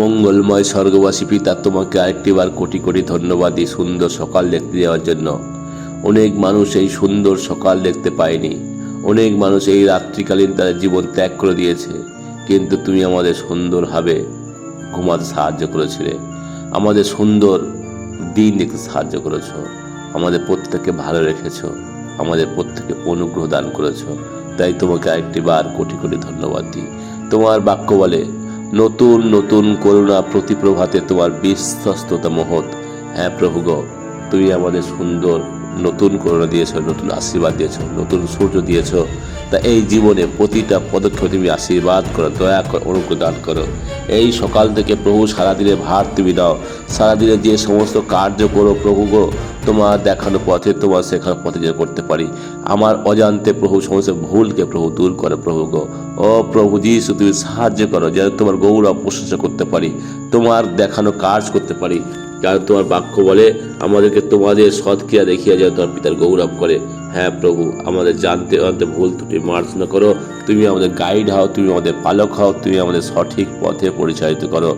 মঙ্গলময় স্বর্গবাসী পিতা, তোমাকে আরেকটিবার কোটি কোটি ধন্যবাদ এই সুন্দর সকাল দেখতে দেওয়ার জন্য। অনেক মানুষ এই সুন্দর সকাল দেখতে পায়নি। অনেক মানুষ এই রাত্রিকালীন তাদের জীবন ত্যাগ করে দিয়েছে। কিন্তু তুমি আমাদের সুন্দরভাবে ঘুমাতে সাহায্য করেছিলে। আমাদের সুন্দর দিন দেখতে সাহায্য করেছ। আমাদের প্রত্যেককে ভালো রেখেছো। আমাদের প্রত্যেকে অনুগ্রহ দান করেছ। তাই তোমাকে আরেকটি বার কোটি কোটি ধন্যবাদ দিই। তোমার বাক্য বলে নতুন নতুন করুণা প্রতিপ্রভাতে তোমার বিশ্বস্ততা মহৎ। হ্যাঁ প্রভুগ তুমি আমাদের সুন্দর নতুন করুণা দিয়েছ, নতুন আশীর্বাদ দিয়েছ, নতুন সূর্য দিয়েছ। তা এই জীবনে প্রতিটা পদক্ষেপে তুমি আশীর্বাদ করো, দয়া করো, অনুগ্রহ দান করো। এই সকাল থেকে প্রভু সারাদিনের ভার তুমি দাও। সারাদিনে যে সমস্ত কার্য করো প্রভু গো, তোমার দেখানো পথে, তোমার শেখানো পথে যেন করতে পারি। আমার অজান্তে প্রভু সমস্ত ভুলকে প্রভু দূর করে প্রভু গো। ও প্রভু যিশু, তুমি সাহায্য করো, যেন তোমার গৌরব প্রশংসা করতে পারি, তোমার দেখানো কাজ করতে পারি। কারণ তোমার বাক্য বলে, আমাদেরকে তোমাদের সৎক্রিয়া দেখিয়া যেন তোমার পিতার গৌরব করে। হ্যাঁ প্রভু, আমাদের জানতে জানতে ভুল ত্রুটি মার্জনা করো। তুমি আমাদের গাইড হও, তুমি আমাদের পালক হও, তুমি আমাদের সঠিক পথে পরিচালিত করো।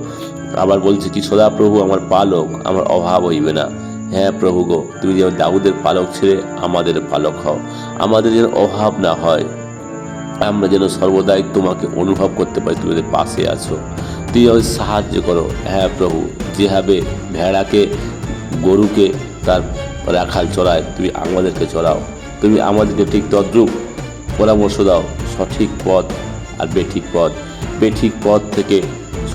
আবার বলছে কি, সদা প্রভু আমার পালক, আমার অভাব হইবে না। হ্যাঁ প্রভু গো, তুমি যেমন দাউদের পালক ছেড়ে আমাদের পালক হও। আমাদের যেন অভাব না হয়, আমরা যেন সর্বদাই তোমাকে অনুভব করতে পারি, তুমি পাশে আছো। আমাদের সাহায্য করো। হ্যাঁ প্রভু, যেভাবে ভেড়াকে, গরুকে তার রাখাল চড়ায়, তুমি আমাদেরকে চড়াও। তুমি আমাদেরকে ঠিক তদ্রূপ পরামর্শ দাও, সঠিক পথ আর বেঠিক পথ। বেঠিক পথ থেকে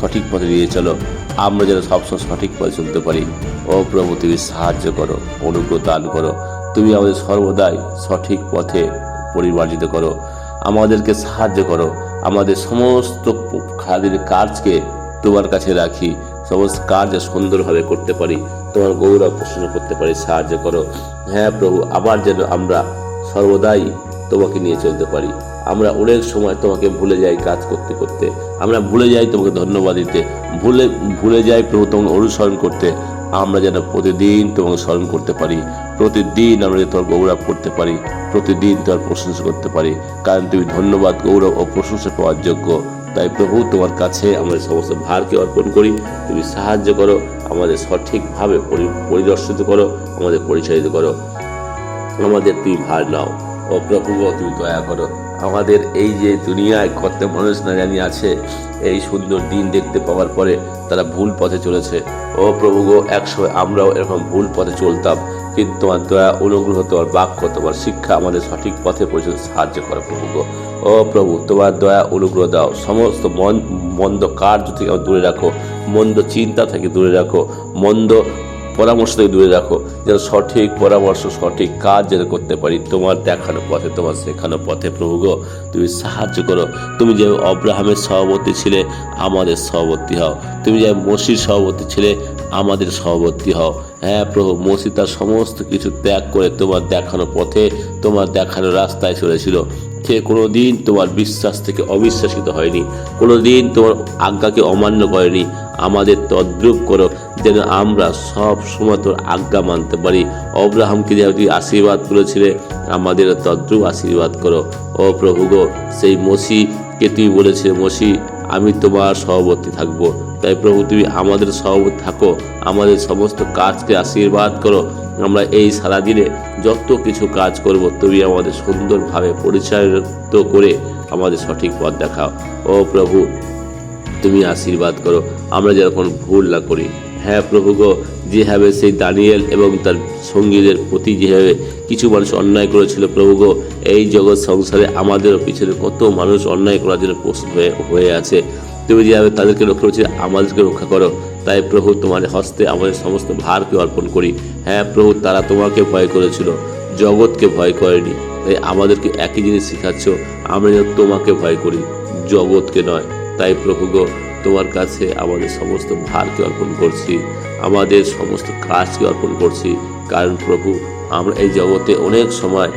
সঠিক পথে নিয়ে চলো। আমরা যেন সবসময় সঠিক পথে চলতে পারি। ও প্রভু, তুমি সাহায্য করো, অনুগ্রহ দান করো। তুমি আমাদের সর্বদাই সঠিক পথে পরিমার্জিত করো। আমাদেরকে সাহায্য করো। আমাদের সমস্ত খাদের কাজকে তোমার কাছে রাখি, সমস্ত কাজ সুন্দরভাবে করতে পারি, তোমার গৌরব প্রশ্ন করতে পারি, সাহায্য করো। হ্যাঁ প্রভু, আবার যেন আমরা সর্বদাই তোমাকে নিয়ে চলতে পারি। আমরা অনেক সময় তোমাকে ভুলে যাই কাজ করতে করতে। আমরা ভুলে যাই তোমাকে ধন্যবাদ দিতে। ভুলে ভুলে যাই প্রভু তোমাকে অনুসরণ করতে। আমরা যেন প্রতিদিন তোমাকে স্মরণ করতে পারি, প্রতিদিন আমরা তোমার গৌরব করতে পারি, প্রতিদিন তোমার প্রশংসা করতে পারি। কারণ তুমি ধন্যবাদ, গৌরব ও প্রশংসা পাওয়ার যোগ্য। তাই প্রভু, তোমার কাছে আমাদের সমস্ত ভারকে অর্পণ করি, তুমি সাহায্য করো, আমাদের সঠিকভাবে পরিদর্শিত করো, আমাদের পরিচালিত করো। আমাদের তুমি ভার নাও। ও প্রভু, তুমি দয়া করো। আমাদের এই যে দুনিয়ায় কত মানুষ না জানি আছে, এই সুন্দর দিন দেখতে পাওয়ার পরে তারা ভুল পথে চলেছে। ও প্রভু গো, একসময় আমরাও এরকম ভুল পথে চলতাম, কিন্তু তোমার দয়া, অনুগ্রহ, তোমার বাক্য, তোমার শিক্ষা আমাদের সঠিক পথে পরিচালিত সাহায্য করো প্রভু গো। ও প্রভু, তোমার দয়া, অনুগ্রহ দাও। সমস্ত মন মন্দ কার্য থেকে দূরে রাখো। মন্দ চিন্তা থেকে দূরে রাখো। মন্দ পরামর্শ থেকে দূরে রাখো, যেন সঠিক পরামর্শ, সঠিক কাজ যেন করতে পারি। তোমার দেখানো পথে, তোমার শেখানো পথে প্রভুগ তুমি সাহায্য করো। তুমি যে অব্রাহামের সভাপতি ছিলে, আমাদের সভাপতি হও। তুমি যে মসির সভাপতি ছিলে, আমাদের সভাপতি হও। হ্যাঁ প্রভু, মসি তার সমস্ত কিছু ত্যাগ করে তোমার দেখানো পথে, তোমার দেখানো রাস্তায় চলেছিল। সে কোনো দিন তোমার বিশ্বাস থেকে অবিশ্বাসিত হয়নি। কোনো দিন তোমার আজ্ঞাকে অমান্য করেনি। আমাদের তদ্রূপ করো, যেন আমরা সব সময় তোর আজ্ঞা মানতে পারি। অব্রাহামকে যেহেতু আশীর্বাদ করেছিলে, আমাদের তদ্রূপ আশীর্বাদ করো। ও প্রভু গো, সেই মসিকে তুই বলেছিলে মসি আমি তোমার সভাপতি থাকব। তাই প্রভু, তুমি আমাদের সভাপতি থাকো, আমাদের সমস্ত কাজকে আশীর্বাদ করো। আমরা এই সারাদিনে যত কিছু কাজ করব, তুমি আমাদের সুন্দরভাবে পরিচালিত করে আমাদের সঠিক পথ দেখাও। ও প্রভু তুমি আশীর্বাদ করো। আমরা যেরকম ভুল না করি। হ্যাঁ প্রভু গো, যেভাবে সেই দানিয়েল এবং তার সঙ্গীদের প্রতি যেভাবে কিছু মানুষ অন্যায় করেছিল, প্রভু গো, এই জগৎ সংসারে আমাদেরও পিছনে কত মানুষ অন্যায় করার জন্য প্রস্তুত হয়ে হয়ে আছে। তুমি যেভাবে তাদেরকে রক্ষা করেছিলে, আমাদেরকে রক্ষা করো। তাই প্রভু, তোমার হস্তে আমাদের সমস্ত ভারকে অর্পণ করি। হ্যাঁ প্রভু, তারা তোমাকে ভয় করেছিল। জগৎকে ভয় করেনি। তাই আমাদেরকে একই জিনিস শেখাচ্ছ। আমরা যেন তোমাকে ভয় করি। জগৎকে নয় তাই প্রভু গো, তোমার কাছে আমাদের সমস্ত ভারকে অর্পণ করছি, আমাদের সমস্ত কাজকে অর্পণ করছি। কারণ প্রভু, আমরা এই জগতে অনেক সময়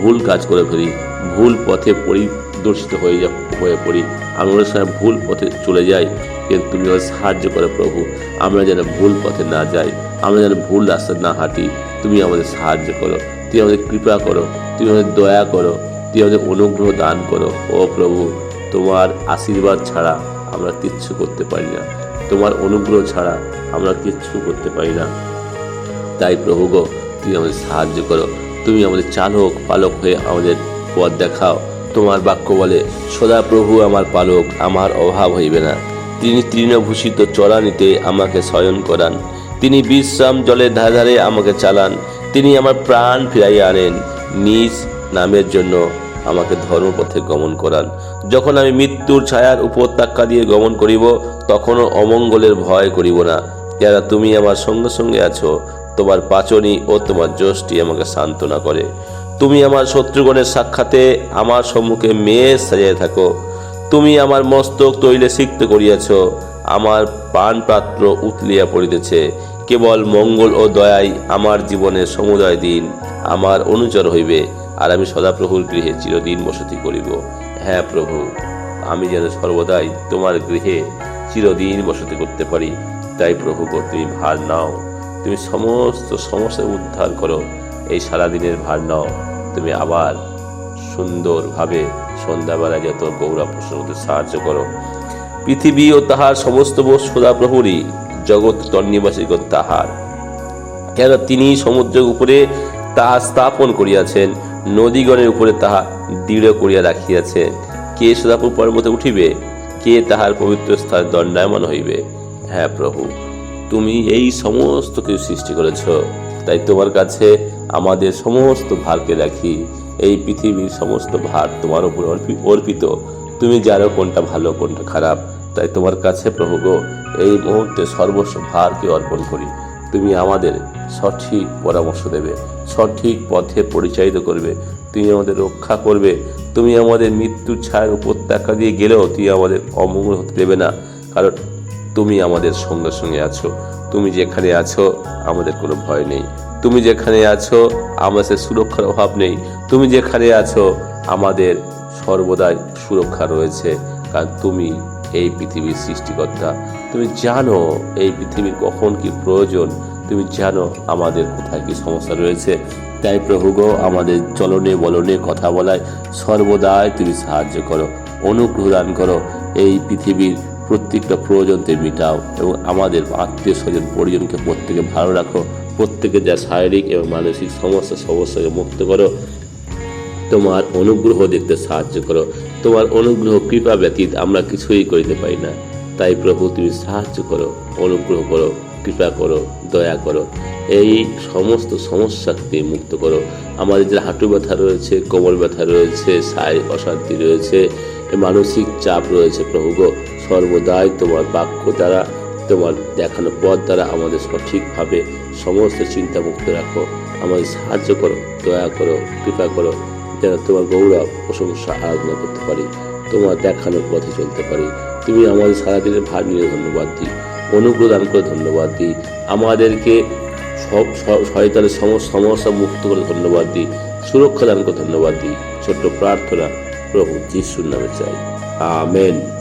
ভুল কাজ করে ফেলি, ভুল পথে পরিদর্শিত হয়ে যা, হয়ে পড়ি। আমরা অনেক সময় ভুল পথে চলে যাই, কিন্তু তুমি আমাদের সাহায্য করে প্রভু। আমরা যেন ভুল পথে না যাই, আমরা যেন ভুল রাস্তায় না হাঁটি, তুমি আমাদের সাহায্য করো। তুমি আমাদের কৃপা করো, তুমি আমাদের দয়া করো, তুমি আমাদের অনুগ্রহ দান করো। ও প্রভু তোমার আশীর্বাদ ছাড়া আমরা কিচ্ছু করতে পারি না। তোমার অনুগ্রহ ছাড়া আমরা কিচ্ছু করতে পারি না। তাই প্রভু গো, তুমি আমাদের সাহায্য করো। তুমি আমাদের চালক, পালক হয়ে আমাদের পথ দেখাও। তোমার বাক্য বলে, সদা প্রভু আমার পালক, আমার অভাব হইবে না। তিনি তৃণভূষিত চড়ানিতে আমাকে শয়ন করান। তিনি বিশ্রাম জলের ধারে ধারে আমাকে চালান। তিনি আমার প্রাণ ফিরাইয়া আনেন। নিজ নামের জন্য আমাকে ধর্মপথে গমন করান। যখন আমি মৃত্যুর ছায়ার উপত্যকা দিয়ে গমন করিব, তখনও অমঙ্গলের ভয় করিব না। যারা তুমি আমার সঙ্গে সঙ্গে আছো, তোমার পাচনি ও তোমার যষ্টি আমাকে সান্ত্বনা করে। তুমি আমার শত্রুগণের সাক্ষাতে আমার সম্মুখে মেয়ে সাজিয়ে থাকো। তুমি আমার মস্তক তৈলে সিক্ত করিয়াছ, আমার পান পাত্র উতলিয়া পড়িতেছে। কেবল মঙ্গল ও দয়াই আমার জীবনের সমুদয় দিন, আমার অনুচর হইবে। আর আমি সদাপ্রভুর গৃহে চিরদিন বসতি করিব। হ্যাঁ প্রভু, আমি যেন সর্বদাই তোমার গৃহে চিরদিন বসতি করতে পারি। তাই প্রভু তুমি ভার নাও। তুমি সমস্ত সমস্যা উদ্ধার করো। এই সারাদিনের ভার নাও। তুমি আবার সুন্দরভাবে সন্ধ্যাবেলা যত গৌরব প্রশ্ন সাহায্য করো। পৃথিবী ও তাহার সমস্ত সদাপ্রভুরই, জগৎ তন্নিবাসীগণ তাহার। কেন তিনি সমুদ্রের উপরে তাহা স্থাপন করিয়াছেন? নদীগণের উপরে তাহা দৃঢ় করিয়া রাখিয়াছেন কে সদাপুর পর্বতে উঠিবে? কে তাহার পবিত্র স্থান দণ্ডায়মান হইবে? হ্যাঁ প্রভু, তুমি এই সমস্ত কিছু সৃষ্টি করেছ। তাই তোমার কাছে আমাদের সমস্ত ভারকে রাখি। এই পৃথিবীর সমস্ত ভার তোমার উপর অর্পিত। তুমি জানো কোনটা ভালো, কোনটা খারাপ। তাই তোমার কাছে প্রভু গো, এই মুহূর্তে সর্বস্ব ভারকে অর্পণ করি। তুমি আমাদের সঠিক পরামর্শ দেবে, সঠিক পথে পরিচালিত করবে, তুমি আমাদের রক্ষা করবে, তুমি আমাদের মৃত্যুর ছায়ার উপত্যকা দিয়ে গেলেও তুমি আমাদের অমঙ্গল হতে দেবে না, কারণ তুমি আমাদের সঙ্গে সঙ্গে আছো, তুমি যেখানে আছো আমাদের কোনো ভয় নেই, তুমি যেখানে আছো আমাদের সুরক্ষার অভাব নেই, তুমি যেখানে আছো আমাদের সর্বদাই সুরক্ষা রয়েছে, কারণ তুমি এই পৃথিবীর সৃষ্টিকর্তা। তুমি জানো এই পৃথিবীর কখন কি প্রয়োজন? তুমি জানো আমাদের কোথায় কি সমস্যা রয়েছে। তাই প্রভু গো, আমাদের চলনে বলনে কথা বলায় সর্বদাই তুমি সাহায্য করো, অনুগ্রহ দান করো। এই পৃথিবীর প্রত্যেকটা প্রয়োজন তুমি মিটাও এবং আমাদের আত্মীয় স্বজন পরিজনকে প্রত্যেকে ভালো রাখো। প্রত্যেকে যা শারীরিক এবং মানসিক সমস্যা, সমস্যাকে মুক্ত করো। তোমার অনুগ্রহ দেখতে সাহায্য করো। তোমার অনুগ্রহ, কৃপা ব্যতীত আমরা কিছুই করিতে পারি না। তাই প্রভু, তুমি সাহায্য করো, অনুগ্রহ করো, কৃপা করো, দয়া করো। এই সমস্ত সমস্যা থেকে মুক্ত করো। আমাদের যে হাঁটু ব্যথা রয়েছে, কোমর ব্যথা রয়েছে শারীরিক অশান্তি রয়েছে মানসিক চাপ রয়েছে, প্রভু গো, সর্বদাই তোমার বাক্য দ্বারা, তোমার দেখানো পথ দ্বারা আমাদের সঠিকভাবে সমস্ত চিন্তা মুক্ত রাখো। আমাদের সাহায্য করো, দয়া করো, কৃপা করো। যেন তোমার গৌরব প্রশংসা আরাধনা করতে পারি, তোমার দেখানোর পথে চলতে পারি। তুমি আমাদের সারাদিনের ভার নিয়ে ধন্যবাদ দিই, অনুগ্রহ দান করে ধন্যবাদ দিই। আমাদেরকে সব শয়তানের সমস্ত সমস্যা মুক্ত করে ধন্যবাদ দিই, সুরক্ষা দান করে ধন্যবাদ দিই। ছোট্ট প্রার্থনা প্রভু যিশুর নামে চাই। আমেন।